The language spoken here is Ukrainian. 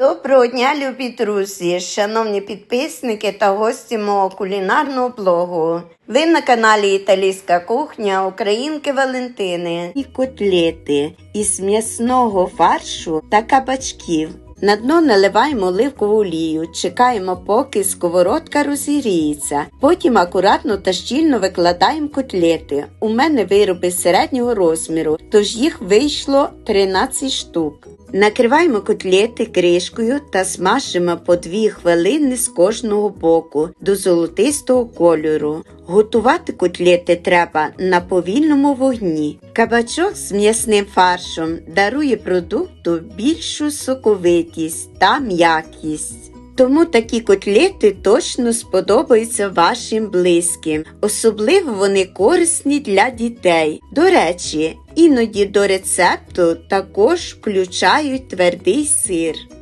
Доброго дня, любі друзі, шановні підписники та гості мого кулінарного блогу. Ви на каналі Італійська кухня Українки Валентини. І котлети із м'ясного фаршу та кабачків. На дно наливаємо оливкову олію, чекаємо, поки сковородка розігріється. Потім акуратно та щільно викладаємо котлети. У мене вироби середнього розміру, тож їх вийшло 13 штук. Накриваємо котлети кришкою та смажимо по 2 хвилини з кожного боку до золотистого кольору. Готувати котлети треба на повільному вогні. Кабачок з м'ясним фаршем дарує продукту більшу соковитість та м'якість. Тому такі котлети точно сподобаються вашим близьким. Особливо вони корисні для дітей. До речі, іноді до рецепту також включають твердий сир.